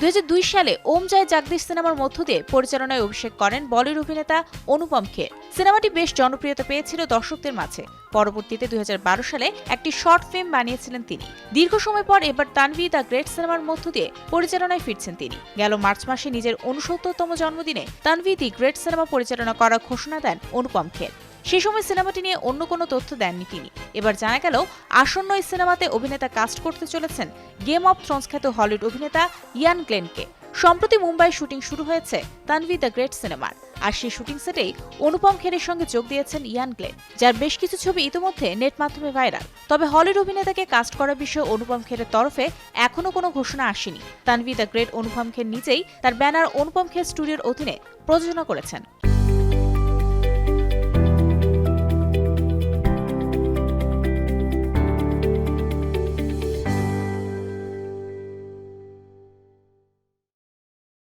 দুই হাজার দুই সালে ওম জয় জাগদীশ সিনেমার মধ্য দিয়ে পরিচালনায় অভিষেক করেন বলিউড অভিনেতা অনুপম খের। সিনেমাটি বেশ জনপ্রিয়তা পেয়েছিল দর্শকদের মাঝে। পরবর্তীতে দুই হাজার বারো সালে একটি শর্ট ফিল্ম বানিয়েছিলেন তিনি। দীর্ঘ সময় পর এবার তানভি দ্য গ্রেট সিনেমার মধ্য দিয়ে পরিচালনায় ফিরছেন তিনি। গেল মার্চ মাসে নিজের উনসত্তরতম জন্মদিনে তানভি দি গ্রেট সিনেমা পরিচালনা করার ঘোষণা দেন অনুপম খের। সে সময় সিনেমাটি নিয়ে অন্য কোনো তথ্য দেননি তিনি। এবার জানা গেল, আসন্ন এই সিনেমাতে অভিনেতা কাস্ট করতে চলেছেন গেম অব থ্রোনস খ্যাত হলিউড অভিনেতা ইয়ান গ্লেনকে সম্প্রতি মুম্বাই শুটিং শুরু হয়েছে তানভি দ্য গ্রেট সিনেমার। আর সেই শুটিং সেটেই অনুপম খেরের সঙ্গে যোগ দিয়েছেন ইয়ান গ্লেন যার বেশ কিছু ছবি ইতিমধ্যে নেট মাধ্যমে ভাইরাল। তবে হলিউড অভিনেতাকে কাস্ট করার বিষয়ে অনুপম খেরের তরফে এখনও কোনো ঘোষণা আসেনি। তানভি দ্য গ্রেট অনুপম খের নিজেই তার ব্যানার অনুপম খের স্টুডিওর অধীনে প্রযোজনা করেছেন।